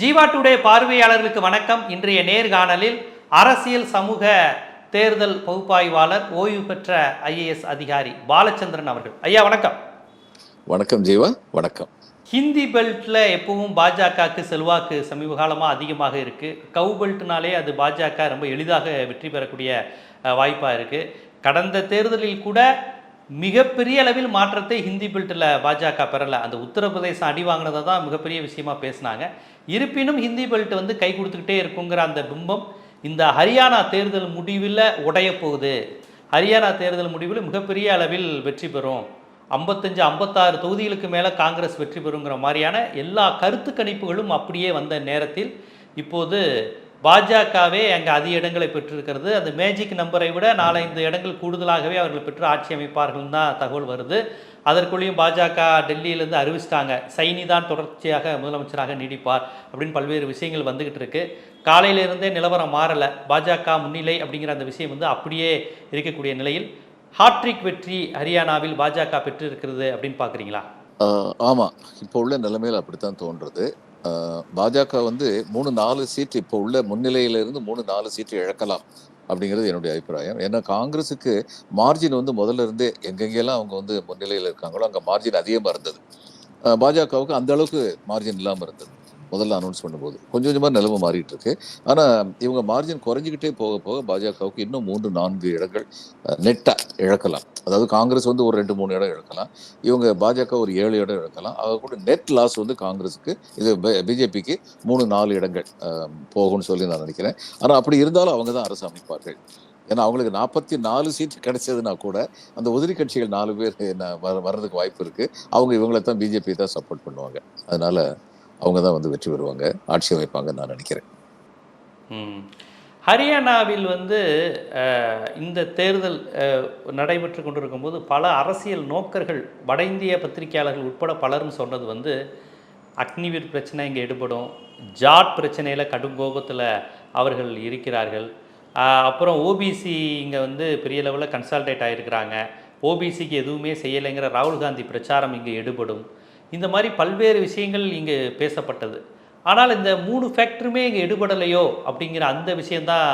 Jeeva today பார்வையாளர்களுக்கு வணக்கம். இன்றைய நேர்காணலில் அரசியல் சமூக தேர்தல் பகுப்பாய்வாளர் ஓய்வு பெற்ற ஐஏஎஸ் அதிகாரி பாலச்சந்திரன் அவர்கள். ஐயா வணக்கம். வணக்கம் ஜீவா வணக்கம். ஹிந்தி பெல்ட்டில் எப்பவும் பாஜகவுக்கு செல்வாக்கு சமீப காலமாக அதிகமாக இருக்குது கவு பெல்ட்னாலே அது பாஜக ரொம்ப எளிதாக வெற்றி பெறக்கூடிய வாய்ப்பாக இருக்குது கடந்த தேர்தலில் கூட மிகப்பெரிய அளவில் மாற்றத்தை ஹிந்தி பெல்ட்டில் பாஜக பெறலை. அந்த உத்தரப்பிரதேசம் அடி வாங்கினதை தான் மிகப்பெரிய விஷயமா பேசினாங்க. இருப்பினும் ஹிந்தி பெல்ட் வந்து கை கொடுத்துக்கிட்டே இருக்குங்கிற அந்த பிம்பம் இந்த ஹரியானா தேர்தல் முடிவில் உடைய போகுது. ஹரியானா தேர்தல் முடிவில் மிகப்பெரிய அளவில் வெற்றி பெறும். ஐம்பத்தஞ்சு ஐம்பத்தாறு தொகுதிகளுக்கு மேலே காங்கிரஸ் வெற்றி பெறுங்கிற மாதிரியான எல்லா கருத்து கணிப்புகளும் அப்படியே வந்த நேரத்தில் இப்போது பாஜகவே அங்கே அதிக இடங்களை பெற்றிருக்கிறது. அந்த மேஜிக் நம்பரை விட நாலஞ்சு இடங்கள் கூடுதலாகவே அவர்கள் பெற்று ஆட்சி அமைப்பார்கள் தான் தகவல் வருது. அதற்குள்ளேயும் பாஜக டெல்லியிலேருந்து அறிவிச்சிட்டாங்க. சைனி தான் தொடர்ச்சியாக முதலமைச்சராக நீடிப்பார் அப்படின்னு பல்வேறு விஷயங்கள் வந்துகிட்டு இருக்கு. காலையிலிருந்தே நிலவரம் மாறலை. பாஜக முன்னிலை அப்படிங்கிற அந்த விஷயம் வந்து அப்படியே இருக்கக்கூடிய நிலையில். ஹாட்ரிக் வெற்றி ஹரியானாவில் பாஜக பெற்றிருக்கிறது அப்படின்னு பார்க்குறீங்களா? ஆமாம் இப்போ உள்ள நிலைமையில் அப்படித்தான் தோன்றுறது பாஜக வந்து மூணு நாலு சீட் இப்போ உள்ள முன்னிலையிலிருந்து மூணு நாலு சீட்டு இழக்கலாம் அப்படிங்கிறது என்னுடைய அபிப்பிராயம். ஏன்னா காங்கிரஸுக்கு மார்ஜின் வந்து முதல்ல இருந்தே எங்கெங்கெல்லாம் அவங்க வந்து முன்னிலையில் இருக்காங்களோ அங்கே மார்ஜின் அதிகமாக இருந்தது. பாஜகவுக்கு அந்த அளவுக்கு மார்ஜின் இல்லாமல் இருந்தது. முதல்ல அனௌன்ஸ் பண்ணும்போது. கொஞ்சம் கொஞ்சமாக நிலைமை மாறிட்டு இருக்கு ஆனால் இவங்க மார்ஜின் குறைஞ்சிக்கிட்டே போக போக பாஜகவுக்கு இன்னும் மூன்று நான்கு இடங்கள் நெட்டாக இழக்கலாம். அதாவது காங்கிரஸ் வந்து ஒரு ரெண்டு மூணு இடம் இழக்கலாம். இவங்க பாஜக ஒரு ஏழு இடம் இழக்கலாம். அவங்க கூட நெட் லாஸ் வந்து காங்கிரஸுக்கு இது பிஜேபிக்கு மூணு நாலு இடங்கள் போகும்னு சொல்லி நான் நினைக்கிறேன். ஆனால் அப்படி இருந்தாலும் அவங்க தான் அரசு அமைப்பார்கள். ஏன்னா அவங்களுக்கு நாற்பத்தி நாலு சீட் கிடைச்சதுன்னா கூட அந்த உதிரி கட்சிகள் நாலு பேர் என்ன வர்றதுக்கு வாய்ப்பு இருக்குது அவங்க இவங்களை தான் பிஜேபி தான் சப்போர்ட் பண்ணுவாங்க. அதனால் அவங்க தான் வந்து வெற்றி பெறுவாங்க. ஆட்சி அமைப்பாங்கன்னு நான் நினைக்கிறேன். ம். ஹரியானாவில் வந்து இந்த தேர்தல் நடைபெற்று கொண்டிருக்கும் போது பல அரசியல் நோக்கர்கள் வட இந்திய பத்திரிகையாளர்கள் உட்பட பலரும் சொன்னது வந்து அக்னிவீர் பிரச்சனை இங்கே எடுபடும் ஜாட் பிரச்சனையில் கடும் கோபத்தில் அவர்கள் இருக்கிறார்கள். அப்புறம் ஓபிசி இங்கே வந்து பெரிய லெவலில் கன்சால்டேட் ஆகிருக்கிறாங்க ஓபிசிக்கு எதுவுமே செய்யலைங்கிற ராகுல் காந்தி பிரச்சாரம் இங்கே எடுபடும். இந்த மாதிரி பல்வேறு விஷயங்கள் இங்கே பேசப்பட்டது. ஆனால் இந்த மூணு ஃபேக்டருமே இங்கே எடுபடலையோ அப்படிங்கிற அந்த விஷயந்தான்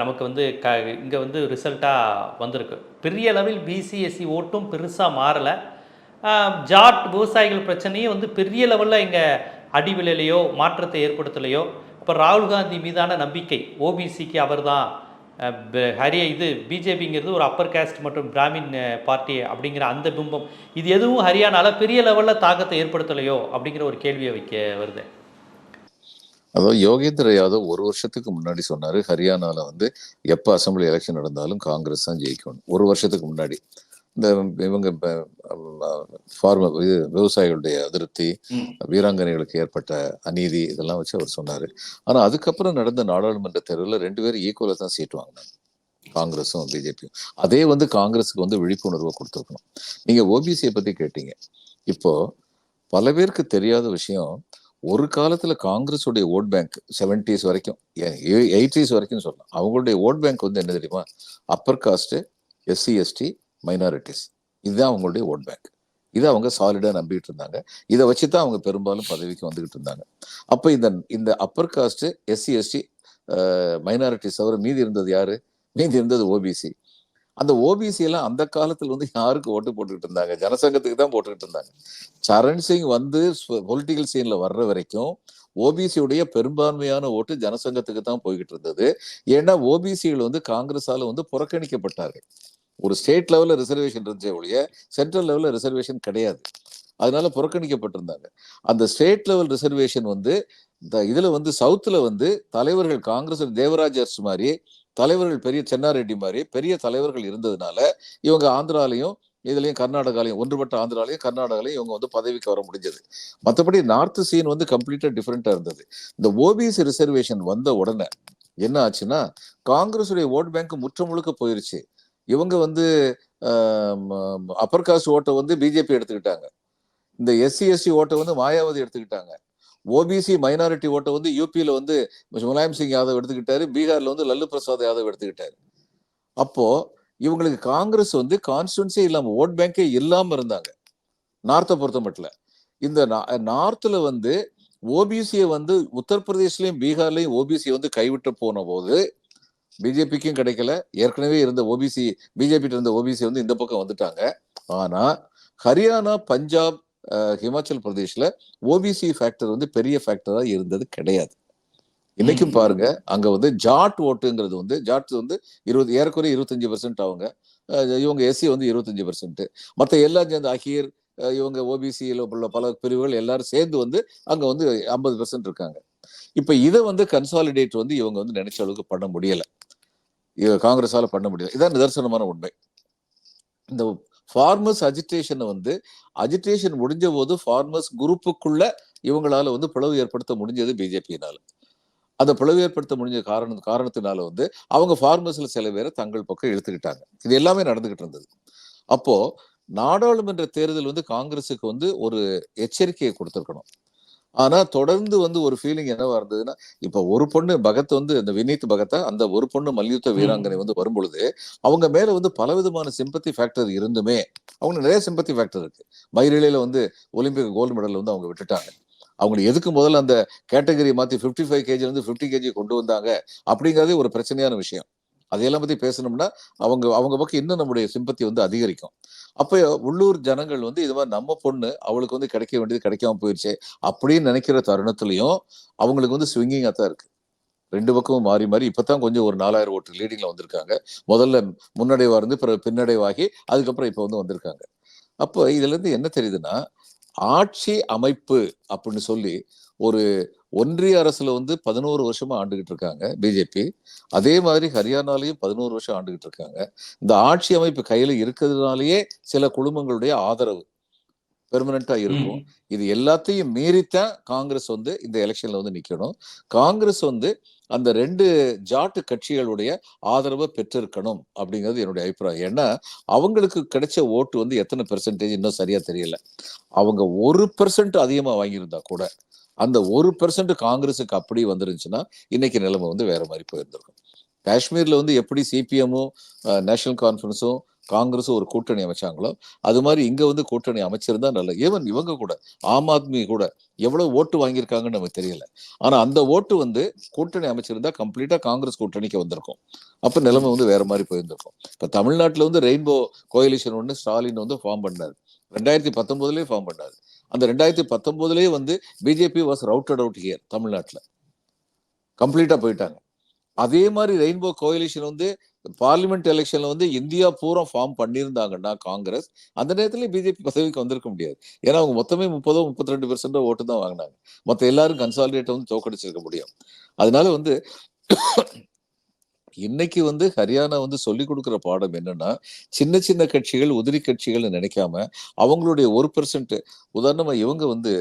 நமக்கு வந்து க இங்கே வந்து ரிசல்ட்டாக வந்திருக்கு. பெரிய அளவில் பிசிஎஸ்சி ஓட்டும் பெருசாக மாறலை. ஜாட் விவசாயிகள் பிரச்சனையும் வந்து பெரிய லெவலில் இங்கே அடிவிலையோ மாற்றத்தை ஏற்படுத்தலையோ இப்போ ராகுல் காந்தி மீதான நம்பிக்கை ஓபிசிக்கு அவர் தான் ஹரிய இது பிஜேபிங்கிறது ஒரு அப்பர் காஸ்ட் மற்றும் பிராமின் பார்ட்டி அப்படிங்கிற அந்த பிம்பம். இது எதுவும் ஹரியானால பெரிய லெவலில் தாக்கத்தை ஏற்படுத்தலையோ அப்படிங்கிற ஒரு கேள்வியை வைக்க வருது. அதாவது யோகேந்திர யாதவ் ஒரு வருஷத்துக்கு முன்னாடி சொன்னார் ஹரியானாவில் வந்து எப்போ அசெம்பிளி எலெக்ஷன் நடந்தாலும் காங்கிரஸ் தான் ஜெயிக்கணும். ஒரு வருஷத்துக்கு முன்னாடி. இந்த இவங்க ஃபார்ம இது விவசாயிகளுடைய அதிருப்தி. வீராங்கனைகளுக்கு ஏற்பட்ட அநீதி இதெல்லாம் வச்சு அவர் சொன்னாரு. ஆனா அதுக்கப்புறம் நடந்த நாடாளுமன்ற தேர்தலில் ரெண்டு பேரும் ஈக்குவலா தான் சீட் வாங்கினாங்க. காங்கிரஸும் பிஜேபியும். அதே வந்து காங்கிரஸுக்கு வந்து விழிப்புணர்வை கொடுத்துருக்கணும். நீங்க ஓபிசியை பத்தி கேட்டீங்க. இப்போ பல பேருக்கு தெரியாத விஷயம் ஒரு காலத்துல காங்கிரஸுடைய ஓட் பேங்க் செவன்டிஸ் வரைக்கும் எயிட்டிஸ் வரைக்கும் சொல்லலாம் அவங்களுடைய ஓட் பேங்க் வந்து என்ன தெரியுமா? Upper caste SC ST minorities இதுதான் அவங்களுடைய ஓட் பேங்க் இதை அவங்க சாலிடா நம்பிட்டு இருந்தாங்க. இதை வச்சு தான் அவங்க பெரும்பாலும் பதவிக்கு வந்துகிட்டு இருந்தாங்க. அப்ப இந்த இந்த upper caste SC ST minorities தவிர மீதி இருந்தது யாரு? மீதி இருந்தது ஓபிசி அந்த ஓபிசி எல்லாம் அந்த காலத்துல வந்து யாருக்கு ஓட்டு போட்டுக்கிட்டு இருந்தாங்க? ஜனசங்கத்துக்கு தான் போட்டுக்கிட்டு இருந்தாங்க. சரண் சிங் வந்து பொலிட்டிக்கல் சீன்ல வர்ற வரைக்கும் ஓபிசியுடைய பெரும்பான்மையான ஓட்டு ஜனசங்கத்துக்கு தான் போய்கிட்டு இருந்தது. ஏன்னா ஓபிசிகள் வந்து காங்கிரஸால வந்து புறக்கணிக்கப்பட்டார்கள். ஒரு ஸ்டேட் லெவலில் ரிசர்வேஷன் இருந்துச்சே ஒழிய சென்ட்ரல் லெவலில் ரிசர்வேஷன் கிடையாது. அதனால புறக்கணிக்கப்பட்டிருந்தாங்க. அந்த ஸ்டேட் லெவல் ரிசர்வேஷன் வந்து இந்த இதில் வந்து சவுத்தில் வந்து தலைவர்கள் காங்கிரஸ் தேவராஜ் மாதிரி தலைவர்கள் பெரிய சென்னாரெட்டி மாதிரி பெரிய தலைவர்கள் இருந்ததுனால இவங்க ஆந்திராலையும் இதுலையும் கர்நாடகாலையும் ஒன்றுபட்ட ஆந்திராலையும் கர்நாடகாலையும் இவங்க வந்து பதவிக்கு வர முடிஞ்சது. மற்றபடி நார்த் சீன் வந்து கம்ப்ளீட்டாக டிஃப்ரெண்ட்டாக இருந்தது. இந்த ஓபிசி ரிசர்வேஷன் வந்த உடனே என்ன ஆச்சுன்னா காங்கிரஸுடைய ஓட் பேங்க் முற்ற முழுக்க போயிருச்சு. இவங்க வந்து அப்பர் காஸ்ட் ஓட்டை வந்து பிஜேபி எடுத்துக்கிட்டாங்க. இந்த எஸ்சி எஸ்சி ஓட்டை வந்து மாயாவதி எடுத்துக்கிட்டாங்க. ஓபிசி மைனாரிட்டி ஓட்டை வந்து யூபியில் வந்து முலாயம் சிங் யாதவ் எடுத்துக்கிட்டாரு பீகாரில் வந்து லல்லு பிரசாத் யாதவ் எடுத்துக்கிட்டாரு. அப்போ இவங்களுக்கு காங்கிரஸ் வந்து கான்ஸ்டுவன்ஸே இல்லாமல் ஓட் பேங்கே இல்லாமல் இருந்தாங்க. நார்த்தை பொறுத்த மட்டும் இந்த நார்த்தில் வந்து ஓபிசியை வந்து உத்தரப்பிரதேஷ்லயும் பீகார்லையும் ஓபிசியை வந்து கைவிட்டு போன போது பிஜேபிக்கும் கிடைக்கல. ஏற்கனவே இருந்த ஓபிசி பிஜேபி இருந்த ஓபிசி வந்து இந்த பக்கம் வந்துட்டாங்க. ஆனா ஹரியானா பஞ்சாப் ஹிமாச்சல் பிரதேஷ்ல ஓபிசி ஃபேக்டர் வந்து பெரிய ஃபேக்டரா இருந்தது கிடையாது. இன்னைக்கும். பாருங்க அங்க வந்து ஜாட் ஓட்டுங்கிறது வந்து ஜாட் வந்து இருபது ஏறக்குறைய இருபத்தஞ்சு பெர்சென்ட் அவங்க. இவங்க எஸ்சி வந்து இருபத்தஞ்சு பெர்சென்ட் மற்ற எல்லாம் சேர்ந்து அஹ், இவங்க ஓபிசியில் உள்ள பல பிரிவுகள் எல்லாரும் சேர்ந்து வந்து அங்க வந்து ஐம்பது பெர்சென்ட் இருக்காங்க. இப்ப இதை வந்து கன்சாலிடேட் வந்து இவங்க வந்து நினைச்ச அளவுக்கு பண்ண முடியல. காங்கிரஸால பண்ண முடியாது. இதான் நிதர்சனமான உண்மை. இந்த ஃபார்மர்ஸ் அஜிடேஷனை வந்து அஜிடேஷன் முடிஞ்ச போது ஃபார்மர்ஸ் குரூப்புக்குள்ள இவங்களால வந்து பிளவு ஏற்படுத்த முடிஞ்சது பிஜேபியினால அந்த பிளவு ஏற்படுத்த முடிஞ்ச காரணம் காரணத்தினால வந்து அவங்க ஃபார்மர்ஸ்ல சில பேரை தங்கள் பக்கம் இழுத்துக்கிட்டாங்க. இது எல்லாமே நடந்துகிட்டு இருந்தது. அப்போ நாடாளுமன்ற தேர்தல் வந்து காங்கிரஸுக்கு வந்து ஒரு எச்சரிக்கையை கொடுத்துருக்கணும். ஆனா தொடர்ந்து வந்து ஒரு ஃபீலிங் என்னவா இருந்ததுன்னா இப்ப ஒரு பொண்ணு பகத் வந்து இந்த வினீத் பகத்தா அந்த ஒரு பொண்ணு மல்யுத்த வீராங்கனை வந்து வரும்பொழுது அவங்க மேல வந்து பலவிதமான சிம்பத்தி ஃபேக்டர் இருந்துமே அவங்க நிறைய சிம்பத்தி ஃபேக்டர் இருக்கு. மயிரிழையில வந்து ஒலிம்பிக் கோல்டு மெடல் வந்து அவங்க விட்டுட்டாங்க. அவங்க எதுக்கு முதல்ல அந்த கேட்டகரி மாத்தி 55 ஃபைவ் கேஜி இருந்து 50 கேஜி கொண்டு வந்தாங்க அப்படிங்கறதே ஒரு பிரச்சனையான விஷயம். அதையெல்லாம் பற்றி பேசணும்னா அவங்க அவங்க பக்கம் இன்னும் நம்முடைய சிம்பத்தி வந்து அதிகரிக்கும். அப்போ உள்ளூர் ஜனங்கள் வந்து இது மாதிரி நம்ம பொண்ணு அவளுக்கு வந்து கிடைக்க வேண்டியது கிடைக்காம போயிடுச்சே அப்படின்னு நினைக்கிற தருணத்துலையும் அவங்களுக்கு வந்து ஸ்விங்கிங்காக தான் இருக்கு. ரெண்டு பக்கமும் மாறி மாறி இப்பதான் கொஞ்சம் ஒரு நாலாயிரம் ஓட்டு லீடிங்ல வந்திருக்காங்க. முதல்ல முன்னடைவா இருந்து பிற பின்னடைவாகி அதுக்கப்புறம் இப்போ வந்து வந்திருக்காங்க. அப்போ இதுல இருந்து என்ன தெரியுதுன்னா ஆட்சி அமைப்பு அப்படின்னு சொல்லி ஒரு ஒன்றிய அரசுல வந்து பதினோரு வருஷமா ஆண்டுகிட்டு இருக்காங்க பிஜேபி அதே மாதிரி ஹரியானாலையும் பதினோரு வருஷம் ஆண்டுகிட்டு இருக்காங்க. இந்த ஆட்சி அமைப்பு கையில இருக்கிறதுனாலயே சில குடும்பங்களுடைய ஆதரவு பெர்மனண்டா இருக்கும். இது எல்லாத்தையும் மீறித்தான் காங்கிரஸ் வந்து இந்த எலெக்ஷன்ல வந்து நிக்கணும். காங்கிரஸ் வந்து அந்த ரெண்டு ஜாட்டு கட்சிகளுடைய ஆதரவை பெற்றிருக்கணும் அப்படிங்கிறது என்னுடைய அபிப்பிராயம். ஏன்னா அவங்களுக்கு கிடைச்ச ஓட்டு வந்து எத்தனை பெர்சன்டேஜ் இன்னும் சரியா தெரியல. அவங்க ஒரு பெர்சன்ட் அதிகமா வாங்கியிருந்தா கூட அந்த ஒரு பெர்சன்ட் காங்கிரஸுக்கு அப்படி வந்துருந்துச்சுன்னா இன்னைக்கு நிலைமை வந்து வேற மாதிரி போயிருந்திருக்கும். காஷ்மீர்ல வந்து எப்படி சிபிஎம்மும் நேஷனல் கான்ஃபரன்ஸும் காங்கிரஸும் ஒரு கூட்டணி அமைச்சாங்களோ அது மாதிரி இங்க வந்து கூட்டணி அமைச்சிருந்தா நல்ல ஈவன் இவங்க கூட ஆம் ஆத்மி கூட எவ்வளவு ஓட்டு வாங்கியிருக்காங்கன்னு நமக்கு தெரியல. ஆனா அந்த ஓட்டு வந்து கூட்டணி அமைச்சிருந்தா கம்ப்ளீட்டா காங்கிரஸ் கூட்டணிக்கு வந்திருக்கும். அப்ப நிலைமை வந்து வேற மாதிரி போயிருந்திருக்கும். இப்ப தமிழ்நாட்டுல வந்து ரெயின்போ கோயிலிஷன் ஒன்று ஸ்டாலின் வந்து ஃபார்ம் பண்ணாரு. ரெண்டாயிரத்தி பத்தொன்பதுலயே ஃபார்ம் பண்ணாரு. அந்த ரெண்டாயிரத்தி பத்தொம்போதுலேயே வந்து BJP was routed out here தமிழ்நாட்டில். கம்ப்ளீட்டாக போயிட்டாங்க. அதே மாதிரி ரெயின்போ கோயிலிஷன் வந்து பார்லிமெண்ட் எலெக்ஷன்ல வந்து இந்தியா பூரா ஃபார்ம் பண்ணியிருந்தாங்கன்னா காங்கிரஸ் அந்த நேரத்துல பிஜேபி பதவிக்கு வந்திருக்க முடியாது. ஏன்னா அவங்க மொத்தமே முப்பதோ முப்பத்தி ரெண்டு பெர்சென்டோ ஓட்டு தான் வாங்கினாங்க. மற்ற எல்லாரும் கன்சாலிடேட் வந்து தோக்கடிச்சிருக்க முடியும். அதனால வந்து இன்னைக்கு வந்து ஹரியானா வந்து சொல்லிக் கொடுக்குற பாடம் என்னன்னா சின்ன சின்ன கட்சிகள் உதிரி கட்சிகள்னு நினைக்காம அவங்களுடைய ஒரு பெர்சன்ட் உதாரணமா இவங்க வந்து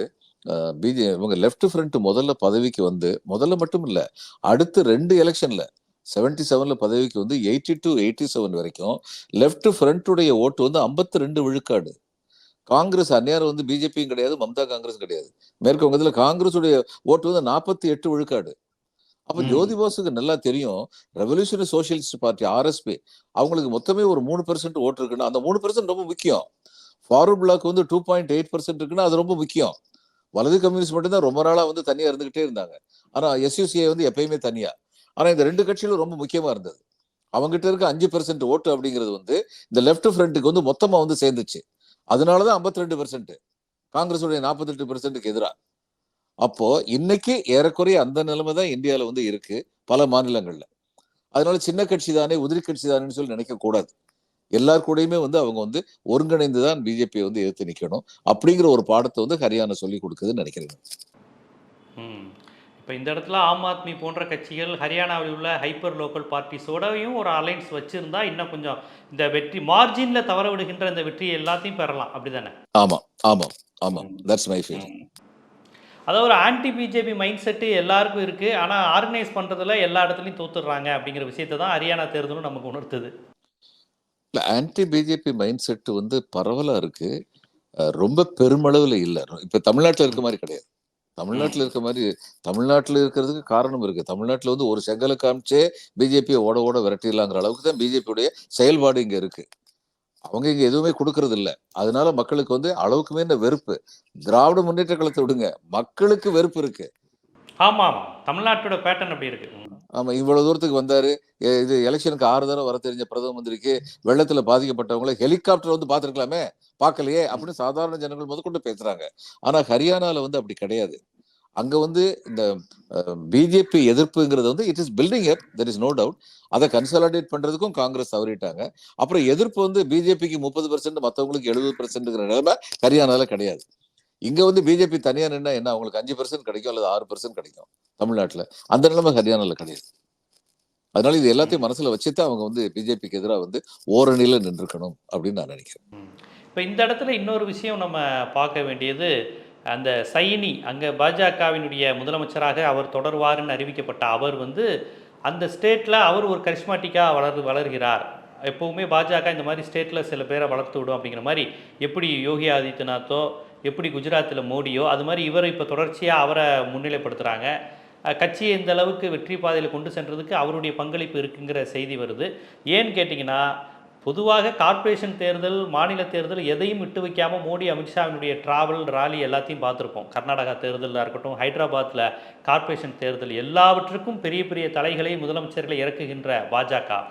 பிஜே இவங்க லெஃப்ட் ஃப்ரண்ட் முதல்ல பதவிக்கு வந்து முதல்ல மட்டும் இல்லை அடுத்து ரெண்டு எலெக்ஷன்ல செவன்டி செவன்ல பதவிக்கு வந்து எயிட்டி டு எயிட்டி செவன் வரைக்கும் லெஃப்ட் ஃப்ரண்ட்டுடைய ஓட்டு வந்து ஐம்பத்தி ரெண்டு விழுக்காடு. காங்கிரஸ் அந்நேரம் வந்து பிஜேபியும் கிடையாது மம்தா காங்கிரஸ் கிடையாது. மேற்கு வங்கத்துல காங்கிரஸுடைய ஓட்டு வந்து நாற்பத்தி எட்டு விழுக்காடு. அப்ப. ஜோதி பாசுக்கு நல்லா தெரியும். ரெவல்யூஷனரி சோசியலிஸ்ட் பார்ட்டி ஆர்எஸ்பி அவங்களுக்கு மொத்தமே ஒரு மூணு பெர்சென்ட் ஓட்டு இருக்குன்னா அந்த மூணு பெர்சென்ட் ரொம்ப முக்கியம். ஃபார்வர்ட் பிளாக் வந்து டூ பாயிண்ட் எயிட் பர்சன்ட் இருக்குன்னா அது ரொம்ப முக்கியம். வலது கம்யூனிஸ்ட் மட்டும்தான் ரொம்ப நாளா வந்து தனியா இருந்துகிட்டே இருந்தாங்க. ஆனா எஸ்யூசிஐ வந்து எப்பயுமே தனியா. ஆனா இந்த ரெண்டு கட்சிகளும் ரொம்ப முக்கியமா இருந்தது. அவங்ககிட்ட இருக்க அஞ்சு பெர்சென்ட் ஓட்டு அப்படிங்கிறது வந்து இந்த லெஃப்ட் ஃப்ரண்ட்டுக்கு வந்து மொத்தமா வந்து சேர்ந்துச்சு. அதனாலதான் ஐம்பத்தி ரெண்டு பெர்சென்ட் காங்கிரஸுடைய நாற்பத்தெட்டு பெர்சென்ட்டுக்கு எதிரா. அப்போ இன்னைக்கு ஏறக்குறைய அந்த நிலைமை தான் இந்தியால வந்து இருக்கு பல மாநிலங்கள்ல. அதனால சின்ன கட்சி தானே உதிரி கட்சி தானேன்னு சொல்லி நினைக்க கூடாது. எல்லார் கூடயுமே வந்து அவங்க வந்து ஒருங்கிணைந்து தான் பிஜேபியை வந்து எதிர்த்து நிக்கணும் அப்படிங்கிற ஒரு பாடத்தை வந்து ஹரியானா சொல்லி கொடுக்குதுன்னு நினைக்கிறேன் இப்போ இந்த இடத்துல ஆம் ஆத்மி போன்ற கட்சிகள் ஹரியானாவில் உள்ள ஹைப்பர் லோக்கல் பார்ட்டிஸோடயும் ஒரு அலைன்ஸ் வச்சிருந்தா இன்னும் கொஞ்சம் இந்த வெற்றி மார்ஜினில் தவற விடுகின்ற இந்த வெற்றியை எல்லாத்தையும் பெறலாம். அப்படிதானே? ஆமா ஆமா ஆமா. That's my. ஃபீல் அதாவது ஒரு ஆன்டி பிஜேபி மைண்ட் செட்டு எல்லாருக்கும் இருக்குது ஆனால் ஆர்கனைஸ் பண்ணுறதுல எல்லா இடத்துலையும் தோத்துடுறாங்க அப்படிங்கிற விஷயத்தை தான் ஹரியானா தேர்தலும் நமக்கு உணர்த்துது. இல்லை ஆன்டி பிஜேபி மைண்ட் செட்டு வந்து பரவலாக இருக்குது ரொம்ப பெருமளவில் இல்லை. இப்போ தமிழ்நாட்டில் இருக்க மாதிரி கிடையாது. தமிழ்நாட்டில் இருக்க மாதிரி தமிழ்நாட்டில் இருக்கிறதுக்கு காரணம் இருக்கு. தமிழ்நாட்டில் வந்து ஒரு செங்கலை காமிச்சே பிஜேபியை ஓட ஓட விரட்டிடலாங்கிற அளவுக்கு தான் பிஜேபியுடைய செயல்பாடு இங்கே இருக்கு. அவங்க இங்க எதுவுமே கொடுக்கறது இல்ல அதனால மக்களுக்கு வந்து அளவுக்கு மேல வெறுப்பு. திராவிட முன்னேற்ற கழகத்தை விடுங்க. மக்களுக்கு வெறுப்பு இருக்கு. ஆமாம் தமிழ்நாட்டோட பேட்டர்ன் அப்படி இருக்கு. ஆமா இவ்வளவு தூரத்துக்கு வந்தாரு. இது எலெக்ஷனுக்கு ஆறு தடவை வர தெரிஞ்ச பிரதம மந்திரிக்கு வெள்ளத்துல பாதிக்கப்பட்டவங்கள ஹெலிகாப்டர் வந்து பாத்துருக்கலாமே பார்க்கலையே? அப்படின்னு சாதாரண ஜனங்கள் முதற்கொண்டு பேசுறாங்க. ஆனா ஹரியானால வந்து அப்படி கிடையாது. அங்க வந்து இந்த பிஜேபி எதிர்ப்புங்கிறது வந்து it is building up there is no doubt அதை கன்சாலிடேட் பண்றதுக்கும் காங்கிரஸ் தவறிட்டாங்க. அப்புறம் எதிர்ப்பு வந்து பிஜேபிக்கு முப்பது பெர்சென்ட் மற்றவங்களுக்கு எழுபது பெர்சென்ட்ங்கிற நிலைமை ஹரியானால கிடையாது. இங்க வந்து பிஜேபி தனியா நின்னா என்ன அவங்களுக்கு அஞ்சு பெர்சென்ட் கிடைக்கும் அல்லது ஆறு பெர்சென்ட் கிடைக்கும் தமிழ்நாட்டுல. அந்த நிலைமை ஹரியானால கிடையாது. அதனால இது எல்லாத்தையும் மனசுல வச்சுதான் அவங்க வந்து பிஜேபிக்கு எதிராக வந்து ஓரணியில நின்றுக்கணும் அப்படின்னு நான் நினைக்கிறேன். இப்போ இந்த இடத்துல இன்னொரு விஷயம் நம்ம பார்க்க வேண்டியது அந்த சைனி அங்கே பாஜகவினுடைய முதலமைச்சராக அவர் தொடர்வாருன்னு அறிவிக்கப்பட்ட அவர் வந்து அந்த ஸ்டேட்டில் அவர் ஒரு கரிஷ்மாட்டிக்காக வளர் வளர்கிறார். எப்போவுமே பாஜக இந்த மாதிரி ஸ்டேட்டில் சில பேரை வளர்த்து விடும் அப்படிங்கிற மாதிரி எப்படி யோகி ஆதித்யநாத்தோ எப்படி குஜராத்தில் மோடியோ அது மாதிரி இவர் இப்போ தொடர்ச்சியாக அவரை முன்னிலைப்படுத்துகிறாங்க கட்சியை இந்த அளவுக்கு வெற்றி பாதையில் கொண்டு சென்றதுக்கு அவருடைய பங்களிப்பு இருக்குங்கிற செய்தி வருது. ஏன்னு கேட்டிங்கன்னா பொதுவாக கார்ப்பரேஷன் தேர்தல் மாநில தேர்தல் எதையும் விட்டு வைக்காமல் மோடி அமித்ஷாவினுடைய டிராவல் ராலி எல்லாத்தையும் பார்த்துருப்போம். கர்நாடகா தேர்தலாக இருக்கட்டும் ஹைதராபாத்தில் கார்ப்பரேஷன் தேர்தல் எல்லாவற்றுக்கும் பெரிய பெரிய தலைகளை முதலமைச்சர்களை இறக்குகின்ற பாஜக.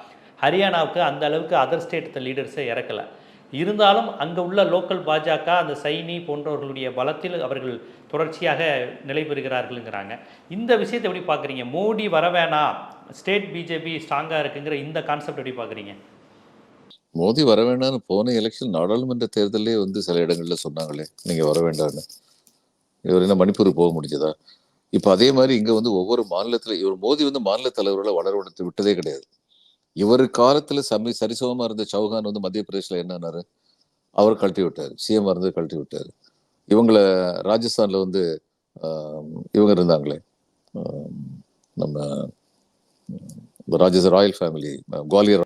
ஹரியானாவுக்கு அந்த அளவுக்கு அதர் ஸ்டேட் லீடர்ஸை இறக்கலை. இருந்தாலும் அங்கே உள்ள லோக்கல் பாஜக அந்த சைனி போன்றவர்களுடைய பலத்தில் அவர்கள் தொடர்ச்சியாக நிலை பெறுகிறார்கள்ங்கிறாங்க இந்த விஷயத்தை எப்படி பார்க்குறீங்க? மோடி வர வேணாம். ஸ்டேட் பிஜேபி ஸ்ட்ராங்காக இருக்குங்கிற இந்த கான்செப்ட் எப்படி பார்க்குறீங்க? மோடி வர வேண்டாம்னு போன எலெக்ஷன் நாடாளுமன்ற தேர்தலே வந்து சில இடங்கள்ல சொன்னாங்களே நீங்க வர வேண்டாம்னு. இவர் என்ன மணிப்பூர் போக முடிஞ்சதா? இப்ப அதே மாதிரி இங்க வந்து ஒவ்வொரு மாநிலத்துல இவர் மோடி வந்து மாநில தலைவர்களை வளர்வெடுத்து விட்டதே கிடையாது. இவர் காலத்துல சமி சரிசமமா இருந்த சௌஹான் வந்து மத்திய பிரதேசல என்னன்னாரு அவர் கழட்டி விட்டாரு. சிஎம் இருந்து கழட்டி விட்டாரு. இவங்கள ராஜஸ்தான்ல வந்து இவங்க இருந்தாங்களே நம்ம ராஜஸ்தான் ராயல் ஃபேமிலி குவாலியர்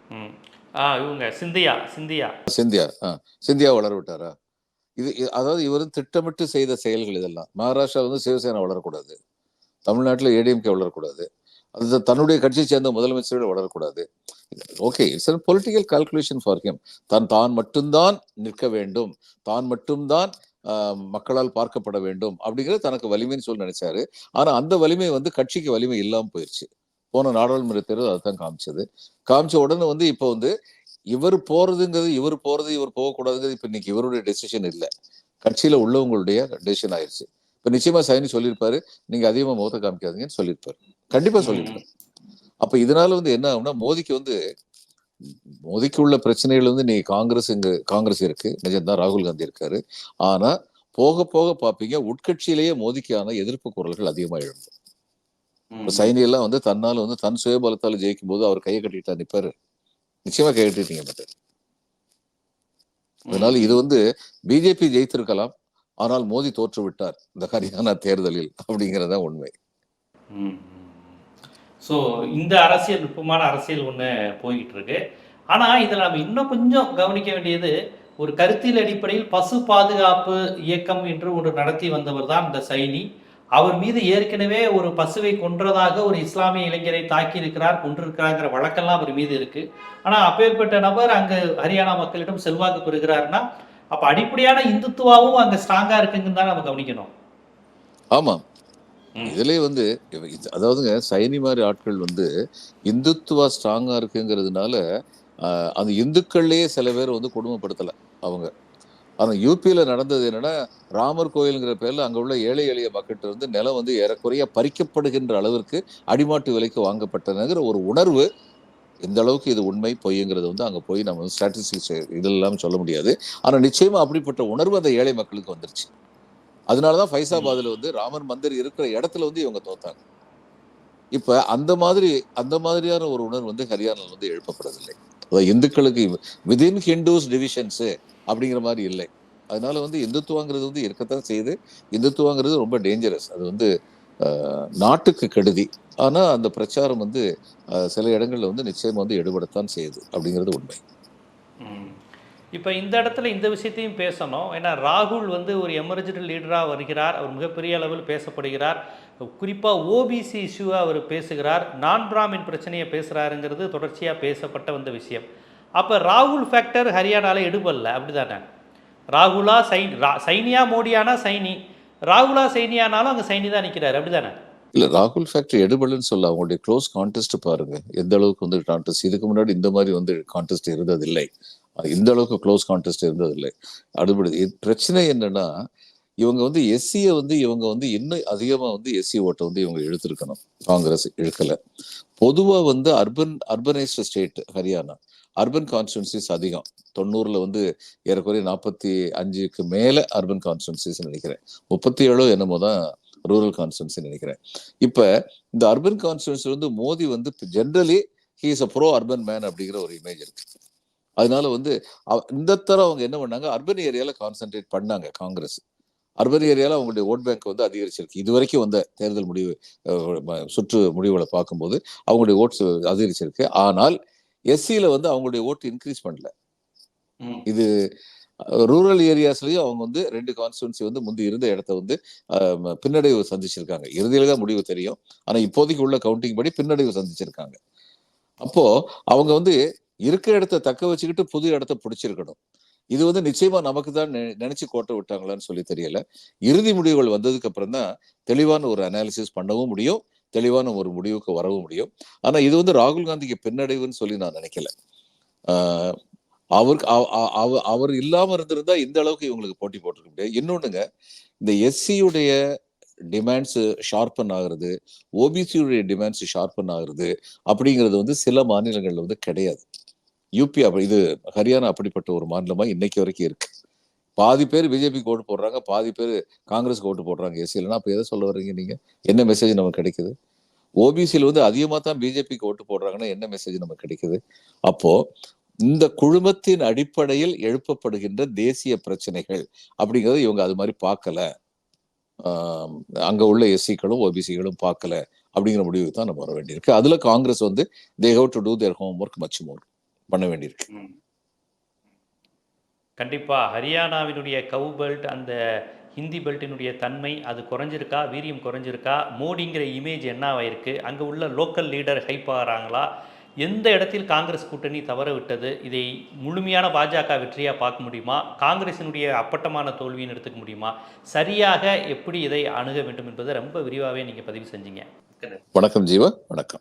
ஆ இவங்க சிந்தியா சிந்தியா. சிந்தியா சிந்தியா வளர விட்டாரா? இது அதாவது இவர் திட்டமிட்டு செய்த செயல்கள் இதெல்லாம். மகாராஷ்டிரா வந்து சிவசேனா வளரக்கூடாது. தமிழ்நாட்டில் ஏடிஎம்கே வளரக்கூடாது. அது தன்னுடைய கட்சியை சேர்ந்த முதலமைச்சர்கள் வளரக்கூடாது. Okay it's political calculation for him தான் தான் மட்டும்தான் நிற்க வேண்டும். தான் மட்டும்தான் ஆஹ், மக்களால் பார்க்கப்பட வேண்டும். அப்படிங்கிறது தனக்கு வலிமைன்னு சொல்லி நினைச்சாரு. ஆனா அந்த வலிமை வந்து கட்சிக்கு வலிமை இல்லாமல் போயிருச்சு. போன நாடாளுமன்ற தேர்தல் அதுதான் காமிச்சது. காமிச்ச உடனே வந்து இப்போ வந்து இவர் போறதுங்கிறது இவர் போறது இவர் போகக்கூடாதுங்கிறது இப்ப இன்னைக்கு இவருடைய டெசிஷன் இல்ல. கட்சியில உள்ளவங்களுடைய டெசிஷன் ஆயிருச்சு. இப்ப நிச்சயமா சைனி சொல்லியிருப்பாரு நீங்க அதிகமா முகத்தை காமிக்காதீங்கன்னு சொல்லியிருப்பாரு. கண்டிப்பா சொல்லியிருப்பாரு. அப்ப இதனால வந்து என்ன ஆகும்னா மோதிக்கு வந்து மோதிக்கு உள்ள பிரச்சனைகள் வந்து நீ காங்கிரஸ் இங்க காங்கிரஸ் இருக்கு. நிஜம்தான் ராகுல் காந்தி இருக்காரு. ஆனா போக போக பாப்பீங்க உட்கட்சியிலேயே மோதிக்கான எதிர்ப்பு குரல்கள் அதிகமா எழும்பும் சைனி எல்லாம் வந்து தன்னால வந்து தன் சுயபலத்தால ஜெயிக்கும் போது அவர் கையை கட்டிட்டா நிப்பாரு. நிச்சயமா கை கட்டிட்டீங்க மாட்டாரு அதனால இது வந்து பிஜேபி ஜெயித்திருக்கலாம் ஆனால் மோடி தோற்று விட்டார் இந்த ஹரியானா தேர்தலில் அப்படிங்கறதா உண்மை. ஸோ இந்த அரசியல் நுட்பமான அரசியல் ஒன்று போய்கிட்டு இருக்கு ஆனால் இதில் நம்ம இன்னும் கொஞ்சம் கவனிக்க வேண்டியது ஒரு கருத்தியல் அடிப்படையில் பசு பாதுகாப்பு இயக்கம் என்று ஒன்று நடத்தி வந்தவர் தான் இந்த சைனி. அவர் மீது ஏற்கனவே ஒரு பசுவை கொன்றதாக ஒரு இஸ்லாமிய இளைஞரை தாக்கி இருக்கிறார் கொன்றிருக்கிறாங்கிற வழக்கெல்லாம் அவர் மீது இருக்கு. ஆனால் அப்பேற்பட்ட நபர் அங்கு ஹரியானா மக்களிடம் செல்வாக்கு பெறுகிறாருன்னா அப்போ அடிப்படையான இந்துத்துவாவும் அங்கே ஸ்ட்ராங்காக இருக்குங்கன்னு தான் நம்ம கவனிக்கணும். ஆமா. இதுலயே வந்து அதாவதுங்க சைனி மாதிரி ஆட்கள் வந்து இந்துத்துவா ஸ்ட்ராங்கா இருக்குங்கிறதுனால அந்த இந்துக்கள்லயே சில பேர் வந்து கொடுமைப்படுத்தல அவங்க. ஆனா யூபியில நடந்தது என்னன்னா ராமர் கோயிலுங்கிற பேர்ல அங்க உள்ள ஏழை எளிய மக்கள்கிட்ட இருந்து நிலம் வந்து ஏறக்குறைய பறிக்கப்படுகின்ற அளவிற்கு அடிமாட்டு விலைக்கு வாங்கப்பட்டதுங்கிற ஒரு உணர்வு எந்த அளவுக்கு இது உண்மை பொய்ங்கிறது வந்து அங்க போய் நம்ம ஸ்டாட்டிஸ்டிக்ஸ் இதெல்லாம் சொல்ல முடியாது. ஆனா நிச்சயமா அப்படிப்பட்ட உணர்வு அந்த ஏழை மக்களுக்கு வந்துருச்சு. அதனாலதான் ஃபைசாபாத்ல வந்து ராமர் மந்திர் இருக்கிற இடத்துல வந்து இவங்க தோத்தாங்க. இப்ப அந்த மாதிரி அந்த மாதிரியான ஒரு உணர்வு வந்து ஹரியானால வந்து எழுப்பப்படவில்லை. அதாவது இந்துக்களுக்கு விதின் ஹிந்துஸ் டிவிஷன்ஸ் அப்படிங்கிற மாதிரி இல்லை. அதனால வந்து இந்துத்துவங்கிறது வந்து இருக்கத்தான் செய்யுது. இந்துத்துவங்கிறது ரொம்ப டேஞ்சரஸ் அது வந்து நாட்டுக்கு கெடுதி. ஆனால் அந்த பிரச்சாரம் வந்து சில இடங்களில் வந்து நிச்சயம் வந்து எடுபடத்தான் செய்யுது அப்படிங்கிறது உண்மை. இப்போ இந்த இடத்துல இந்த விஷயத்தையும் பேசணும். ஏன்னா ராகுல் வந்து ஒரு எமர்ஜென்ட் லீடராக வருகிறார். அவர் மிகப்பெரிய அளவில் பேசப்படுகிறார். குறிப்பாக ஓபிசி இஷ்யூவாக அவர் பேசுகிறார். நான் பிராமின் பிரச்சனையை பேசுகிறாருங்கிறது தொடர்ச்சியாக பேசப்பட்ட வந்த விஷயம். அப்போ ராகுல் ஃபேக்டர் ஹரியானால எடுபடல அப்படிதானே? ராகுலா சைன் ரா சைனியா மோடியானா சைனி? ராகுலா சைனியானாலும் அங்கே சைனி தான் நிற்கிறாரு அப்படிதானே? இல்ல ராகுல் ஃபேக்டரி எடுபடலன்னு சொல்ல அவங்களுடைய க்ளோஸ் கான்டெஸ்ட் பாருங்க. எந்த அளவுக்கு வந்து கான்டெஸ்ட் இதுக்கு முன்னாடி இந்த மாதிரி வந்து கான்டெஸ்ட் இருந்ததில்லை. இந்த அளவுக்கு க்ளோஸ் கான்டெஸ்ட் இருந்ததில்லை. அடுபடுது பிரச்சனை என்னன்னா இவங்க வந்து எஸ்சியை வந்து இவங்க வந்து இன்னும் அதிகமாக வந்து எஸ்சி ஓட்டை வந்து இவங்க இழுத்துருக்கணும். காங்கிரஸ் இழுக்கலை. பொதுவாக வந்து urban urbanised state Haryana. Urban constituencies அதிகம். தொண்ணூறில் வந்து ஏறக்குறைய நாற்பத்தி அஞ்சுக்கு மேலே அர்பன் கான்ஸ்டுவன்சிஸ் நினைக்கிறேன். முப்பத்தி ஏழோ என்னமோ தான் ரூரல் கான்ஸ்டுவன்சி நினைக்கிறேன். இப்போ இந்த அர்பன் கான்ஸ்டுவன்சி வந்து மோடி வந்து generally he is a pro urban man அப்படிங்கிற ஒரு இமேஜ் இருக்கு. அதனால வந்து இந்த தரம் அவங்க என்ன பண்ணாங்க? அர்பன் ஏரியால கான்சென்ட்ரேட் பண்ணாங்க காங்கிரஸ். அர்பன் ஏரியால அவங்களுடைய ஓட் பேங்க் வந்து அதிகரிச்சிருக்கு. இது வரைக்கும் வந்த தேர்தல் முடிவு சுற்று முடிவுகளை பார்க்கும்போது அவங்களுடைய ஓட்ஸ் அதிகரிச்சிருக்கு. ஆனால் எஸ்சியில வந்து அவங்களுடைய ஓட்டு இன்க்ரீஸ் பண்ணல. இது ரூரல் ஏரியாஸ்லயும் அவங்க வந்து ரெண்டு கான்ஸ்டுவன்சி வந்து முந்தி இருந்த இடத்த வந்து பின்னடைவு சந்திச்சிருக்காங்க. இறுதியில தான் முடிவு தெரியும். ஆனா இப்போதைக்கு உள்ள கவுண்டிங் படி பின்னடைவு சந்திச்சிருக்காங்க. அப்போ அவங்க வந்து இருக்கிற இடத்த தக்க வச்சுக்கிட்டு புது இடத்த பிடிச்சிருக்கணும். இது வந்து நிச்சயமா நமக்கு தான் நெ- நினைச்சு கோட்டை விட்டாங்களான்னு சொல்லி தெரியல. இறுதி முடிவுகள் வந்ததுக்கு அப்புறம் தான் தெளிவான ஒரு அனாலிசிஸ் பண்ணவும் முடியும். தெளிவான ஒரு முடிவுக்கு வரவும் முடியும். ஆனா இது வந்து ராகுல் காந்திக்கு பின்னடைவுன்னு சொல்லி நான் நினைக்கல. ஆஹ் அவருக்கு அவ- அவர் இல்லாம இருந்திருந்தா இந்த அளவுக்கு இவங்களுக்கு போட்டி போட்டிருக்க முடியாது. இன்னொன்னுங்க இந்த எஸ்சியுடைய டிமாண்ட்ஸ் ஷார்பன் ஆகுறது ஓபிசியுடைய டிமாண்ட்ஸ் ஷார்பன் ஆகுறது அப்படிங்கிறது வந்து சில மாநிலங்கள்ல வந்து கிடையாது. யூபி அப்படி இது ஹரியானா அப்படிப்பட்ட ஒரு மாநிலமாக இன்னைக்கு வரைக்கும் இருக்கு. பாதி பேர் பிஜேபிக்கு ஓட்டு போடுறாங்க பாதி பேர் காங்கிரஸ்க்கு ஓட்டு போடுறாங்க. எஸ்சிலனா அப்போ எதை சொல்ல வர்றீங்க நீங்க? என்ன மெசேஜ் நமக்கு கிடைக்குது? ஓபிசியில் வந்து அதிகமாக தான் பிஜேபிக்கு ஓட்டு போடுறாங்கன்னா என்ன மெசேஜ் நமக்கு கிடைக்குது? அப்போ இந்த குழுமத்தின் அடிப்படையில் எழுப்பப்படுகின்ற தேசிய பிரச்சனைகள் அப்படிங்கிறத இவங்க அது மாதிரி பார்க்கல. அங்கே உள்ள எஸ்சிகளும் ஓபிசிகளும் பார்க்கல அப்படிங்கிற முடிவுக்கு தான் நம்ம வர வேண்டியிருக்கு. அதில் காங்கிரஸ் வந்து they have to do their homework much more பண்ண வேண்டியிருக்கு. கண்டிப்பாக ஹரியானாவினுடைய கவு பெல்ட் அந்த ஹிந்தி பெல்ட்டினுடைய தன்மை அது குறைஞ்சிருக்கா? வீரியம் குறைஞ்சிருக்கா? மோடிங்கிற இமேஜ் என்னவாயிருக்கு? அங்கே உள்ள லோக்கல் லீடர் ஹைப் ஆகிறாங்களா? எந்த இடத்தில் காங்கிரஸ் கூட்டணி தவற விட்டது இதை முழுமையான பாஜக வெற்றியாக பார்க்க முடியுமா? காங்கிரசினுடைய அப்பட்டமான தோல்வின்னு எடுத்துக்க முடியுமா? சரியாக எப்படி இதை அணுக வேண்டும் என்பதை ரொம்ப விரிவாகவே நீங்கள் பதிவு செஞ்சீங்க. வணக்கம் ஜீவா வணக்கம்.